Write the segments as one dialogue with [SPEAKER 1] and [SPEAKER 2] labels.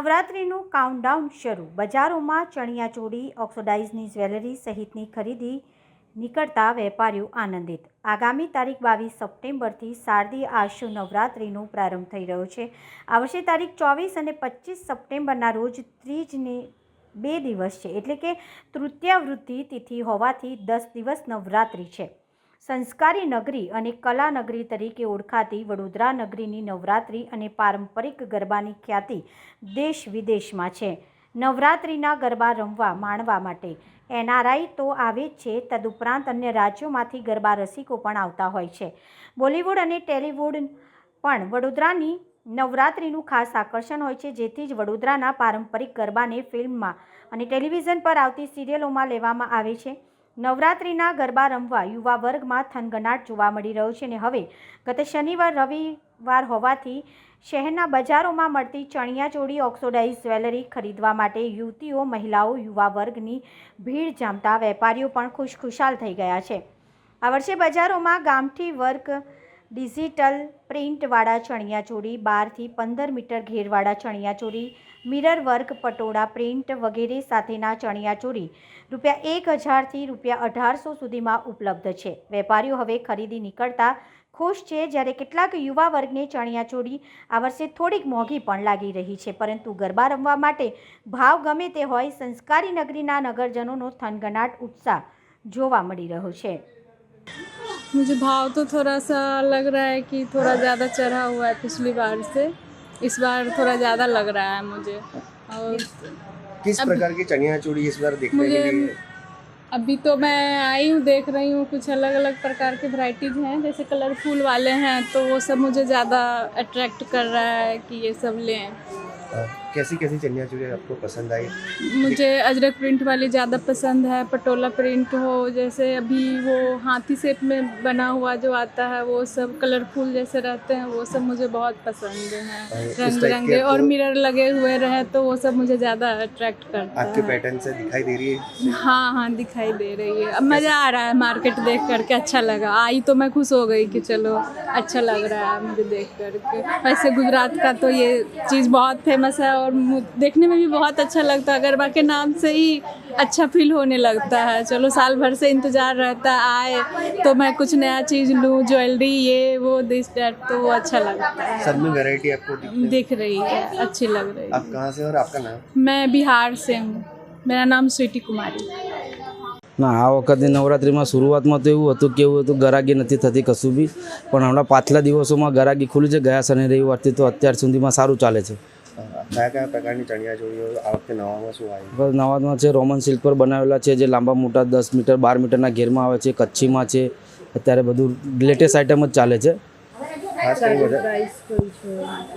[SPEAKER 1] નવરાત્રિનું countdown શરૂ. બજારોમાં ચણિયાચોળી ઓક્સોડાઇઝની jewellery સહિતની ખરીદી નીકળતા વેપારીઓ આનંદિત. આગામી તારીખ બાવીસ સપ્ટેમ્બરથી શારદીય આશુ નવરાત્રિનો પ્રારંભ થઈ રહ્યો છે. આ વર્ષે તારીખ ચોવીસ અને પચીસ સપ્ટેમ્બરના રોજ ત્રીજને બે દિવસ છે. એટલે કે તૃતીયાવૃત્તિ તિથિ હોવાથી દસ દિવસ નવરાત્રિ છે. સંસ્કારી નગરી અને કલા નગરી તરીકે ઓળખાતી વડોદરા નગરીની નવરાત્રિ અને પારંપરિક ગરબાની ખ્યાતિ દેશ વિદેશમાં છે. નવરાત્રિના ગરબા રમવા, માણવા માટે એનઆરઆઈ તો આવે જ છે, તદુપરાંત અન્ય રાજ્યોમાંથી ગરબા રસિકો પણ આવતા હોય છે. બોલિવૂડ અને ટેલિવૂડ પણ વડોદરાની નવરાત્રિનું ખાસ આકર્ષણ હોય છે, જેથી જ વડોદરાના પારંપરિક ગરબાને ફિલ્મમાં અને ટેલિવિઝન પર આવતી સિરિયલોમાં લેવામાં આવે છે. નવરાત્રિના ગરબા રમવા યુવા વર્ગમાં થનગનાટ જોવા મળી રહ્યો છે અને હવે ગત શનિવાર, રવિવાર હોવાથી શહેરના બજારોમાં મળતી ચણિયાચોળી ઓક્સોડાઇઝ જ્વેલરી ખરીદવા માટે યુવતીઓ, મહિલાઓ, યુવા વર્ગની ભીડ જામતા વેપારીઓ પણ ખુશખુશાલ થઈ ગયા છે. આ વર્ષે બજારોમાં ગામઠી વર્ક ડિજિટલ પ્રિન્ટવાળા ચણિયાચોળી બારથી પંદર મીટર ઘેરવાળા ચણિયાચોળી મિરર વર્ક પટોળા પ્રિન્ટ વગેરે સાથેના ચણિયાચોળી રૂપિયા એક હજારથી રૂપિયા અઢારસો સુધીમાં ઉપલબ્ધ છે. વેપારીઓ હવે ખરીદી નીકળતા ખુશ છે જ્યારે કેટલાક યુવા વર્ગને ચણિયાચોળી આ વર્ષે થોડીક મોંઘી પણ લાગી રહી છે, પરંતુ ગરબા રમવા માટે ભાવ ગમે તે હોય સંસ્કારી નગરીના નગરજનોનો થનગનાટ ઉત્સાહ જોવા મળી રહ્યો છે.
[SPEAKER 2] मुझे भाव तो थोड़ा सा लग रहा है कि थोड़ा ज़्यादा चढ़ा हुआ है पिछली बार से। इस बार थोड़ा ज़्यादा लग रहा है मुझे। और
[SPEAKER 3] किस प्रकार की चनिया चूड़ी इस बार देखने
[SPEAKER 2] मुझे
[SPEAKER 3] मिली है
[SPEAKER 2] अभी तो मैं आई हूँ देख रही हूँ कुछ अलग अलग प्रकार के वैरायटीज़ हैं। जैसे कलरफुल वाले हैं तो वो सब मुझे ज़्यादा अट्रैक्ट कर रहा है कि ये सब लें।
[SPEAKER 3] अ, कैसी कैसी चनिया चोली आपको पसंद आई?
[SPEAKER 2] मुझे अजरक प्रिंट वाली ज़्यादा पसंद है पटोला प्रिंट हो जैसे अभी वो हाथी शेप में बना हुआ जो आता है वो सब कलरफुल जैसे रहते हैं वो सब मुझे बहुत पसंद हैं। रंग बिरंगे और मिरर लगे हुए रहे तो वो सब मुझे ज़्यादा अट्रैक्ट करता
[SPEAKER 3] आपके पैटर्न से दिखाई दे रही है?
[SPEAKER 2] हाँ हाँ दिखाई दे रही है। अब मज़ा आ रहा है मार्केट देख करके अच्छा लगा। आई तो मैं खुश हो गई कि चलो अच्छा लग रहा है मुझे देख करके। वैसे गुजरात का तो ये चीज़ बहुत फ़ेमस है और मु- देखने में भी बहुत अच्छा लगता है गरबा के नाम से ही अच्छा फील होने लगता है चलो साल भर से इंतज़ार रहता है आए तो मैं कुछ नया चीज़ लूँ ज्वेलरी ये वो दिस डैट तो वो अच्छा लगता है
[SPEAKER 3] सब में वैरायटी आपको दिखने
[SPEAKER 2] दिख रही है अच्छी लग रही
[SPEAKER 3] आप
[SPEAKER 2] है
[SPEAKER 3] कहाँ से और आपका नाम
[SPEAKER 2] मैं बिहार से हूँ मेरा नाम स्वीटी कुमारी
[SPEAKER 4] ના આ વખતે નવરાત્રિમાં શરૂઆતમાં તો એવું હતું કે એવું હતું ગરાગી નથી થતી કશું બી પણ હમણાં પાછલા દિવસોમાં ગરાગી ખુલી છે ગયા શનિ રવિવારથી તો અત્યાર સુધીમાં સારું ચાલે છે
[SPEAKER 3] અ, કયા કયા પ્રકારની ચણિયા ચોળીઓ આ વખતે નવામાં શું
[SPEAKER 4] બસ નવામાં છે રોમન સિલ્ક પર બનાવેલા છે જે લાંબા મોટા દસ મીટર બાર મીટરના ઘેરમાં આવે છે કચ્છીમાં છે અત્યારે બધું લેટેસ્ટ આઇટમ જ ચાલે છે.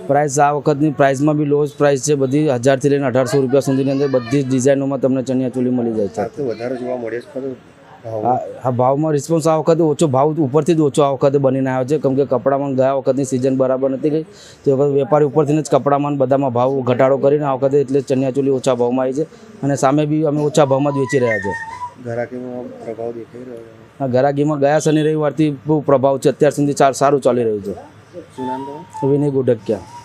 [SPEAKER 4] પ્રાઇસ આ વખતની પ્રાઇસમાં બી લોએસ્ટ પ્રાઇસ છે બધી હજારથી લઈને અઢારસો રૂપિયા સુધીની અંદર બધી જ ડિઝાઇનોમાં તમને ચણિયાચોલી મળી જાય છે.
[SPEAKER 3] વધારે જોવા મળે છે
[SPEAKER 4] આ ભાવમાં રિસ્પોન્સ આ વખતે ઓછો ભાવ ઉપરથી જ ઓછો આ વખતે બનીને આવ્યો છે. કેમ કે કપડામાં ગયા વખતની સિઝન બરાબર નથી ગઈ. તો વખત વેપારી ઉપરથી જ કપડામાં બધામાં ભાવ ઘટાડો કરીને આ વખતે એટલે ચણિયાચોલી ઓછા ભાવમાં આવી છે. અને સામે બી અમે ઓછા ભાવમાં જ વેચી રહ્યા છે.
[SPEAKER 3] ઘરાકીમાં પ્રભાવ દેખાઈ રહ્યો છે?
[SPEAKER 4] આ ગરાગીમાં ગયા શનિ રવિવારથી બહુ પ્રભાવ છે. અત્યાર સુધી સારું ચાલી રહ્યું છે. વિનય ગોઢકિયા.